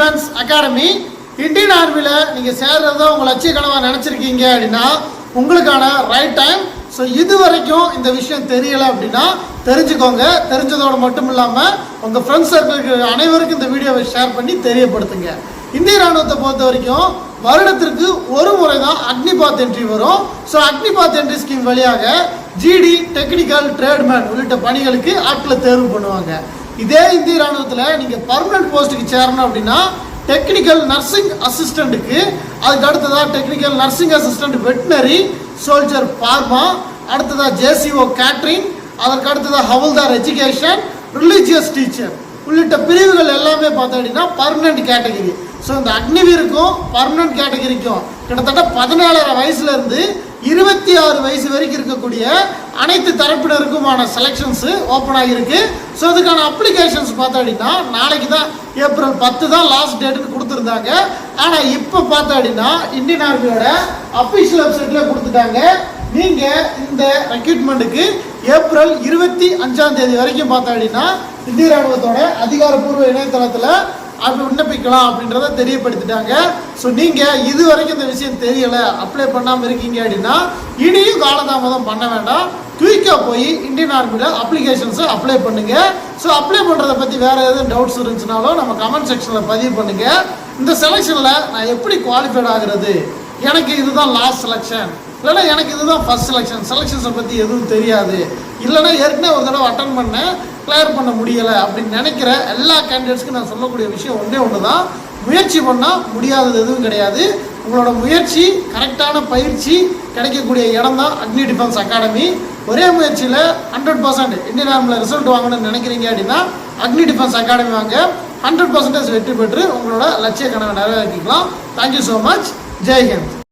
Academy Indian ஆர்மியில் நீங்கள் சேர்றதா உங்கள் லட்சிய கனவாக நினச்சிருக்கீங்க அப்படின்னா உங்களுக்கான ரைட் டைம் ஸோ இது வரைக்கும் இந்த விஷயம் தெரியலை அப்படின்னா தெரிஞ்சுக்கோங்க. தெரிஞ்சதோடு மட்டும் இல்லாமல் உங்கள் ஃப்ரெண்ட்ஸ் சர்க்கிளுக்கு அனைவருக்கும் இந்த வீடியோவை ஷேர் பண்ணி தெரியப்படுத்துங்க. இந்திய ராணுவத்தை பொறுத்த வரைக்கும் வருடத்திற்கு ஒரு முறை தான் அக்னிபாத் என்ட்ரி வரும். ஸோ அக்னிபாத் என்ட்ரி ஸ்கீம் வழியாக ஜிடி டெக்னிக்கல் ட்ரேட்மேன் உள்ளிட்ட பணிகளுக்கு ஆட்களை தேர்வு பண்ணுவாங்க. இதே இந்திய ராணுவத்தில் நீங்கள் பர்மனன்ட் போஸ்ட்டுக்கு சேரணும் அப்படின்னா டெக்னிக்கல் நர்சிங் அசிஸ்டண்ட்டுக்கு அதுக்கு அடுத்ததாக technical nursing assistant veterinary soldier pharma அடுத்ததாக ஜேசிஓ கேட்ரிங் அதற்கு அடுத்ததாக ஹவல்தார் எஜுகேஷன் ரிலீஜியஸ் டீச்சர் உள்ளிட்ட பிரிவுகள் எல்லாமே பார்த்தோம் அப்படின்னா பர்மனன்ட் கேட்டகரி ஸோ இந்த அக்னிவீருக்கும் பர்மனன்ட் கேட்டகரிக்கும் கிட்டத்தட்ட பதினேழரை வயசுலேருந்து இருபத்தி ஆறு வயசு வரைக்கும் இருக்கக்கூடிய அனைத்து தரப்பினருக்குமான செலெக்ஷன்ஸு ஓப்பன் ஆகியிருக்கு. ஸோ அதுக்கான அப்ளிகேஷன்ஸ் பார்த்தோம் அப்படின்னா நாளைக்கு தான் ஏப்ரல் பத்து தான் லாஸ்ட் டேட்டுன்னு கொடுத்துருந்தாங்க. ஆனால் இப்போ பார்த்தோம் அப்படின்னா இந்தியன் ஆர்மியோட அஃபிஷியல் வெப்சைட்டில் கொடுத்துட்டாங்க. நீங்கள் இந்த ரெக்ரூட்மெண்ட்டுக்கு ஏப்ரல் இருபத்தி அஞ்சாம் தேதி வரைக்கும் பார்த்தோம் அப்படின்னா இந்திய ராணுவத்தோட அதிகாரப்பூர்வ இணையதளத்தில் அப்படி விண்ணப்பிக்கலாம் அப்படின்றத தெரியப்படுத்திட்டாங்க. ஸோ நீங்கள் இது வரைக்கும் இந்த விஷயம் தெரியலை அப்ளை பண்ணாமல் இருக்கீங்க அப்படின்னா இனியும் காலதாமதம் பண்ண வேண்டாம். குயிக்காக போய் இந்தியன் ஆர்மியில் அப்ளிகேஷன்ஸை அப்ளை பண்ணுங்கள் ஸோ அப்ளை பண்ணுறதை பற்றி வேறு எதுவும் டவுட்ஸ் இருந்துச்சுனாலும் நம்ம கமெண்ட் செக்ஷனில் பதிவு பண்ணுங்கள் இந்த செலெக்ஷனில் நான் எப்படி குவாலிஃபைட் ஆகிறது? எனக்கு இதுதான் லாஸ்ட் செலெக்ஷன் இல்லைன்னா எனக்கு இதுதான் ஃபர்ஸ்ட் செலெக்ஷன் செலெக்ஷன்ஸை பற்றி எதுவும் தெரியாது. இல்லைன்னா ஏற்கனவே ஒரு தடவை அட்டன் பண்ணேன். கிளியர் பண்ண முடியலை அப்படின்னு நினைக்கிற எல்லா கேண்டிடேட்ஸ்க்கும் நான் சொல்லக்கூடிய விஷயம் ஒன்றே ஒன்று தான் முயற்சி பண்ணால் முடியாதது எதுவும் கிடையாது. உங்களோட முயற்சி கரெக்டான பயிற்சி கிடைக்கக்கூடிய இடம் தான் அக்னி டிஃபென்ஸ் அகாடமி ஒரே முயற்சியில் ஹண்ட்ரட் பர்சன்ட் இந்தியன் ஆர்மியில் ரிசல்ட் வாங்கணும்னு நினைக்கிறீங்க அப்படின்னா அக்னி டிஃபென்ஸ் அகாடமி வாங்க. ஹண்ட்ரட் பர்சன்டேஜ் வெற்றி பெற்று உங்களோட லட்சிய கனவை நிறைவேற்றிக்கலாம். தேங்க்யூ ஸோ மச் ஜெய்ஹிந்த்